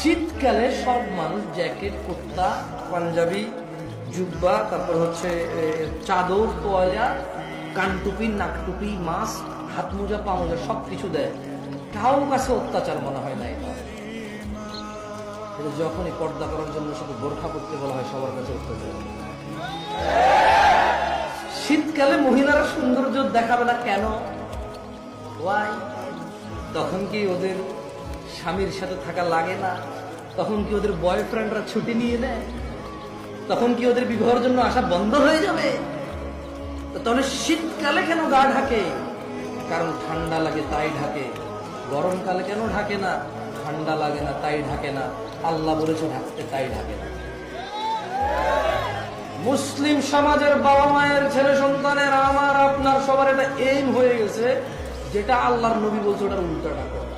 শীতকালে সব মানুষ জ্যাকেট, কুর্তা, পাঞ্জাবি, জুব্বা, তারপর হচ্ছে চাদর, তোয়াজা, কানটুপি, নাকটুপি, মাস্ক হাত মোজা পা মোজা সব কিছু দেয়। কাউ কাছে অত্যাচার মনে হয় না এটা। কিন্তু যখনই পর্দা করার জন্য শুধু বোরখা করতে বলা হয়, সবার কাছে অত্যাচার। শীতকালে মহিলারা সৌন্দর্য দেখাবে না কেন? ওয়াই তখন কি ওদের স্বামীর সাথে থাকা লাগে না। তখন কি ওদের বয়ফ্রেন্ডরা ছুটি নিয়ে নেয়? তখন কি ওদের বিবাহের জন্য আসা বন্ধ হয়ে যাবে? তাহলে শীতকালে কেন গা ঢাকে? কারণ ঠান্ডা লাগে তাই ঢাকে। গরমকালে কেন ঢাকে না? ঠান্ডা লাগে না তাই ঢাকে না। আল্লাহ বলেছে ঢাকতে তাই ঢাকে না। মুসলিম সমাজের বাবা মায়ের ছেলে সন্তানের আমার আপনার সবার এটা এইম হয়ে গেছে, যেটা আল্লাহর নবী বলছে ওটার উল্টাটা করে।